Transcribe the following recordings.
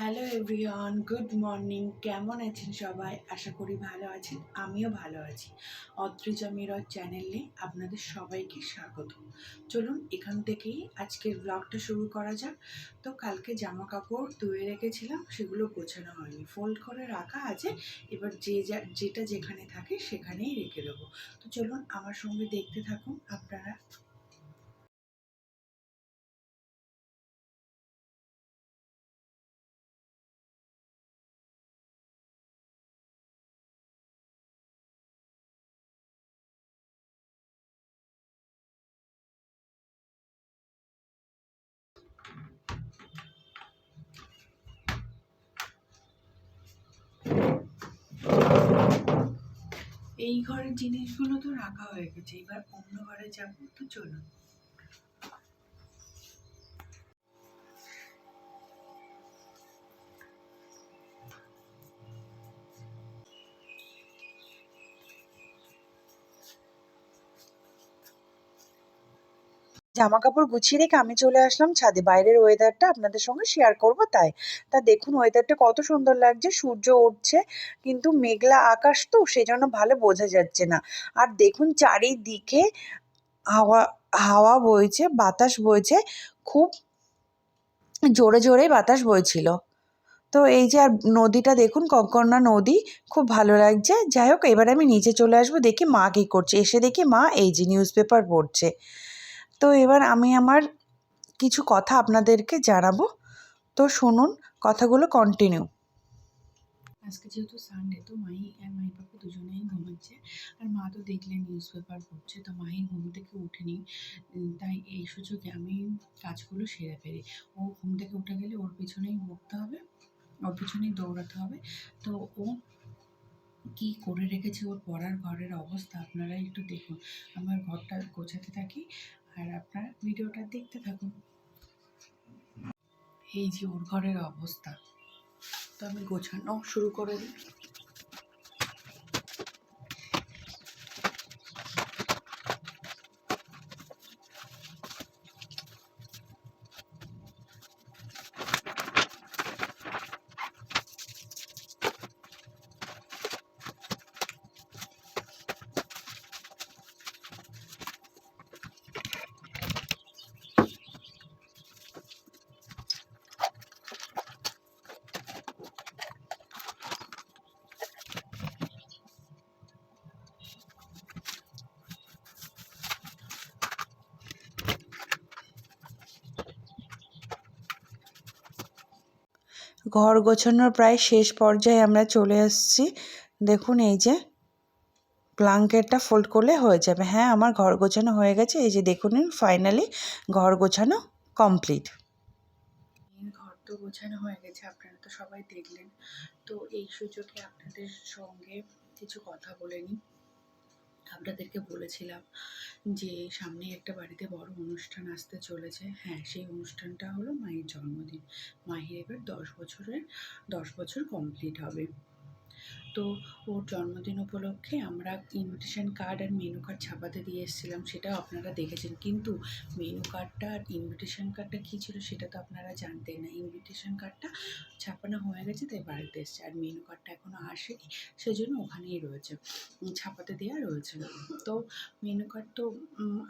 Hello everyone good morning কেমন আছেন সবাই? আশা করি ভালো আছেন। আমিও ভালো আছি। অদ্রিজা মিরর চ্যানেলে আপনাদের সবাইকে স্বাগত। চলুন, এখান থেকেই আজকের ব্লগটা শুরু করা যাক। তো কালকে জামা কাপড় ধুয়ে রেখেছিলাম, সেগুলো গোছানো হয়নি। ফোল্ড করে রাখা আছে। এবার যে যা, যেটা যেখানে থাকে সেখানেই রেখে দেবো। তো চলুন, আমার সঙ্গে দেখতে থাকুন আপনারা। এই ঘরের জিনিসগুলো তো রাখা হয়ে গেছে এবার অন্য ঘরে যাব তো চলুন। জামা কাপড় গুছিয়ে রেখে আমি চলে আসলাম ছাদে। বাইরের ওয়েদারটা আপনাদের সঙ্গে শেয়ার করব তাই। তা দেখুন ওয়েদারটা কত সুন্দর লাগছে, সূর্য উঠছে, কিন্তু মেঘলা আকাশ তো সেই জন্য ভালো বোঝা যাচ্ছে না। আর দেখুন চারিদিকে হাওয়া হাওয়া বইছে, বাতাস বইছে, খুব জোরে জোরে বাতাস বইছিল। তো এই যে আর নদীটা দেখুন কঙ্কর্ণা নদী, খুব ভালো লাগছে। যাই হোক, এবার আমি নিচে চলে আসব, দেখি মা কী করছে। এসে দেখি মা এই যে নিউজ পেপার পড়ছে। তো এবার আমি আমার কিছু কথা আপনাদেরকে জানাব। তো শুনুন, কথাগুলো কন্টিনিউ আজকে যেহেতু সানডে তো মাই আর মাই বাবা দুজনেই ঘুমাচ্ছে। আর মা তো দেখলে নিউজ পেপার পড়ছে, তো মাই ঘুম থেকে উঠেনি তাই এই সুযোগে আমি কাজগুলো সেরে ফেলি। ও ঘুম থেকে উঠে গেলে ওর পিছনেই ঘুরতে হবে, ওর পিছনেই দৌড়াতে হবে। তো ও কি করে রেখেছে ওর পড়ার ঘরের অবস্থা আপনারা একটু দেখুন। আমার ঘরটা গোছাতে থাকি আর আপনারা ভিডিওটা দেখতে থাকুন। এই যে ওর ঘরের অবস্থা। তো আমি গোছানো শুরু করে দিই। ঘর গোছানোর প্রায় শেষ পর্যায়ে আমরা চলে এসেছি দেখুন এই যে ব্লাঙ্কেটটা ফোল্ড করলে হয়ে যাবে। হ্যাঁ আমার ঘর গোছানো হয়ে গেছে। এই যে দেখুন, ফাইনালি ঘর গোছানো কমপ্লিট। ঘর তো গোছানো হয়ে গেছে, আপনারা তো সবাই দেখলেন। তো এই সুযোগে আপনাদের সঙ্গে কিছু কথা বলে নিই। আপনাদেরকে বলেছিলাম যে, সামনে একটা বাড়িতে বড় অনুষ্ঠান আসতে চলেছে। হ্যাঁ সেই অনুষ্ঠানটা হলো মায়ের জন্মদিন। মাহির এবার দশ বছরের, দশ বছর কমপ্লিট হবে। তো ওর জন্মদিন উপলক্ষে আমরা ইনভিটেশন কার্ড আর মেনু কার্ড ছাপাতে দিয়ে এসেছিলাম, সেটাও আপনারা দেখেছেন। কিন্তু মেনু কার্ডটা আর ইনভিটেশন কার্ডটা কী ছিল সেটা তো আপনারা জানতেন না। ইনভিটেশন কার্ডটা ছাপানো হয়ে গেছে, তাই বাড়িতে এসছে। আর মেনু কার্ডটা এখনও আসেনি, সেজন্য ওখানেই রয়েছে। ছাপাতে দেওয়া রয়েছে। তো মেনু কার্ড তো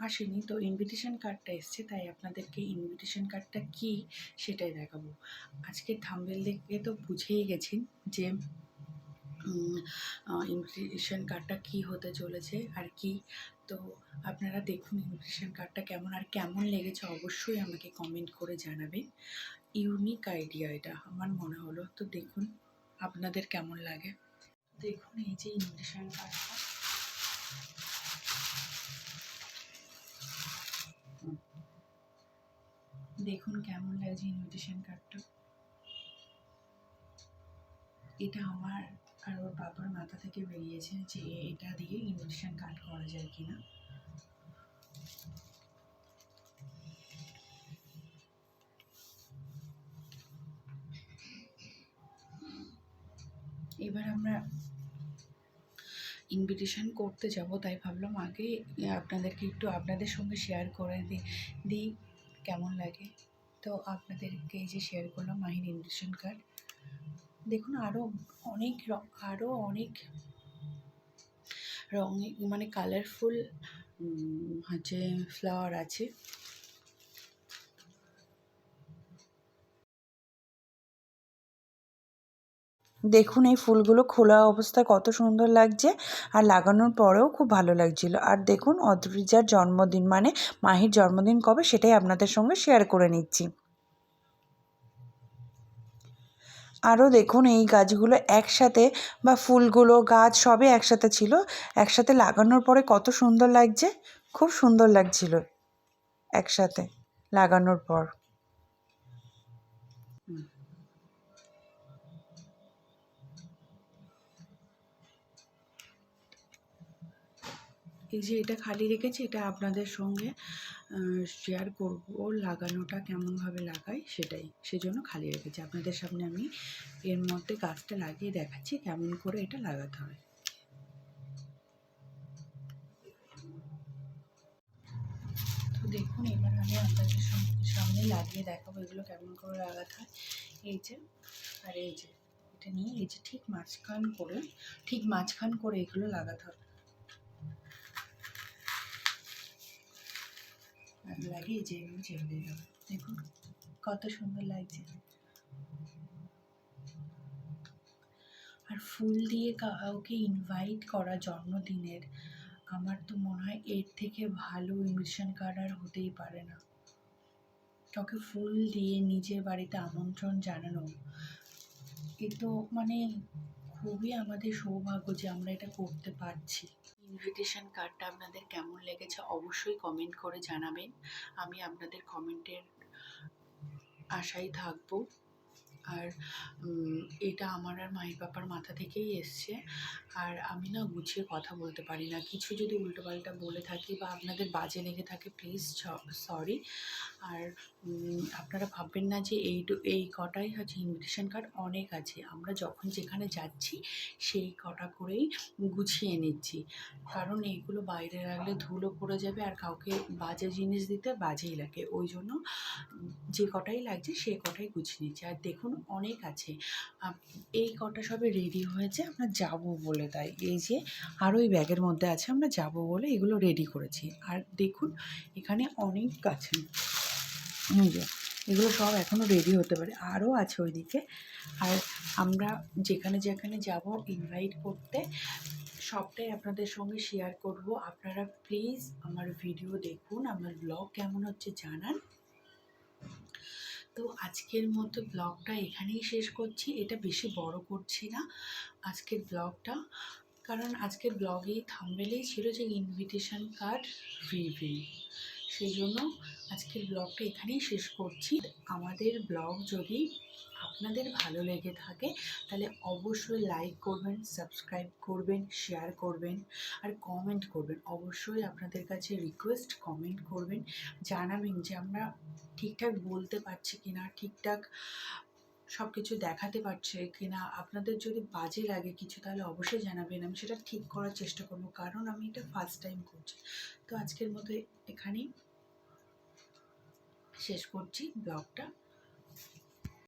আসেনি। তো ইনভিটেশন কার্ডটা এসছে, তাই আপনাদেরকে ইনভিটেশন কার্ডটা কী সেটাই দেখাবো। আজকে থাম্বেল দেখে তো বুঝেই গেছেন যে ইনভিটেশন কার্ডটা কী হতে চলেছে আর কি? তো আপনারা দেখুন ইনভিটেশন কার্ডটা কেমন আর কেমন লেগেছে অবশ্যই আমাকে কমেন্ট করে জানাবেন। ইউনিক আইডিয়া এটা, আমার মনে হলো। তো দেখুন আপনাদের কেমন লাগে। দেখুন এই যে ইনভিটেশন কার্ডটা দেখুন কেমন লাগছে ইনভিটেশন কার্ডটা এটা আমার আর ওর বাবার মাথা থেকে বেরিয়েছে যে এটা দিয়ে ইনভিটেশন কার্ড করা যায় কিনা। এবার আমরা ইনভিটেশন করতে যাব, তাই ভাবলাম আগে আপনাদেরকে একটু আপনাদের সঙ্গে শেয়ার করে দিই কেমন লাগে। তো আপনাদেরকে এই যে শেয়ার করলাম মাহির ইনভিটেশন কার্ড দেখুন আরও অনেক আরও অনেক রঙে মানে কালারফুল হচ্ছে ফ্লাওয়ার আছে। দেখুন, এই ফুলগুলো খোলা অবস্থায় কত সুন্দর লাগছে আর লাগানোর পরেও খুব ভালো লাগছিল। আর দেখুন, অদ্রিজার জন্মদিন মানে মাহির জন্মদিন কবে সেটাই আপনাদের সঙ্গে শেয়ার করে নিচ্ছি। আরও দেখুন, এই গাছগুলো একসাথে বা ফুলগুলো, গাছ সবই একসাথে ছিল। একসাথে লাগানোর পরে কত সুন্দর লাগছে? খুব সুন্দর লাগছিল একসাথে লাগানোর পর। এই যে এটা খালি রেখেছি, এটা আপনাদের সঙ্গে শেয়ার করব, লাগানোটা কেমনভাবে লাগাই সেটাই, সেজন্য খালি রেখেছি। আপনাদের সামনে আমি এর মধ্যে গাছটা লাগিয়ে দেখাচ্ছি, কেমন করে এটা লাগাতে হয়। তো দেখুন, এবার আমি আপনাদের সামনে লাগিয়ে দেখাবো এগুলো কেমন করে লাগাতে হয়। এই যে, আর এই যে, এটা নিয়ে, এই যে ঠিক মাঝখান করে, ঠিক মাঝখান করে এগুলো লাগাতে হবে আর লাগিয়ে যে এগুলো চেপে যাবে। দেখুন, কত সুন্দর লাগছে। আর ফুল দিয়ে কাউকে ইনভাইট করা জন্মদিনের, আমার তো মনে হয় এর থেকে ভালো ইনভিটেশন কার্ড আর হতেই পারে না। কাউকে ফুল দিয়ে নিজের বাড়িতে আমন্ত্রণ জানানো, এ তো মানে খুবই আমাদের সৌভাগ্য যে আমরা এটা করতে পারছি। ইনভিটেশন কার্ডটা আপনাদের কেমন লেগেছে অবশ্যই কমেন্ট করে জানাবেন। আমি আপনাদের কমেন্টের আশাই থাকব। আর এটা আমার আর মায়ের বাবার মাথা থেকেই এসছে। আর আমি না গুছিয়ে কথা বলতে পারি না। কিছু যদি উল্টোপাল্টা বলে থাকি বা আপনাদের বাজে লেগে থাকে প্লিজ সরি আর আপনারা ভাববেন না যে এই এই কটাই হচ্ছে ইনভিটেশন কার্ড অনেক আছে। আমরা যখন যেখানে যাচ্ছি, সেই কটা করেই গুছিয়ে নিচ্ছি। কারণ এইগুলো বাইরে রাখলে ধুলো পড়ে যাবে আর কাউকে বাজে জিনিস দিতে বাজেই লাগে। ওই জন্য যে কটাই লাগছে, সে কটাই গুছিয়ে নিচ্ছি। আর দেখুন, অনেক আছে। এই কটা সবে রেডি হয়েছে, আমরা যাব বলে। তাই এই যে আরও ওই ব্যাগের মধ্যে আছে, আমরা যাব বলে এগুলো রেডি করেছি। আর দেখুন, এখানে অনেক আছে। এগুলো সব এখনও রেডি হতে পারে। আরও আছে ওইদিকে। আর আমরা যেখানে যেখানে যাব ইনভাইট করতে, সবটাই আপনাদের সঙ্গে শেয়ার করব। আপনারা প্লিজ আমার ভিডিও দেখুন, আমার ব্লগ কেমন হচ্ছে জানান। তো আজকের মতো ব্লগটা এখানেই শেষ করছি। এটা বেশি বড় করছি না আজকের ব্লগটা। কারণ আজকের ব্লগেই থামবেলেই ছিল যে ইনভিটেশন কার্ড রিভিউ সেই জন্য আজকের ব্লগটা এখানেই শেষ করছি। আমাদের ব্লগ যদি আপনাদের ভালো লেগে থাকে, তাহলে অবশ্যই লাইক করবেন সাবস্ক্রাইব করবেন শেয়ার করবেন আর কমেন্ট করবেন। অবশ্যই আপনাদের কাছে রিকোয়েস্ট কমেন্ট করবেন। জানাবেন যে আমরা ঠিকঠাক বলতে পারছে কিনা, ঠিকঠাক সব কিছু দেখাতে পারছে কিনা, আপনাদের যদি বাজে লাগে কিছু তাহলে অবশ্যই জানাবেন, আমি সেটা ঠিক করার চেষ্টা করব, কারণ আমি এটা ফার্স্ট টাইম করছি। তো আজকের মতো এখানেই শেষ করছি ব্লগটা।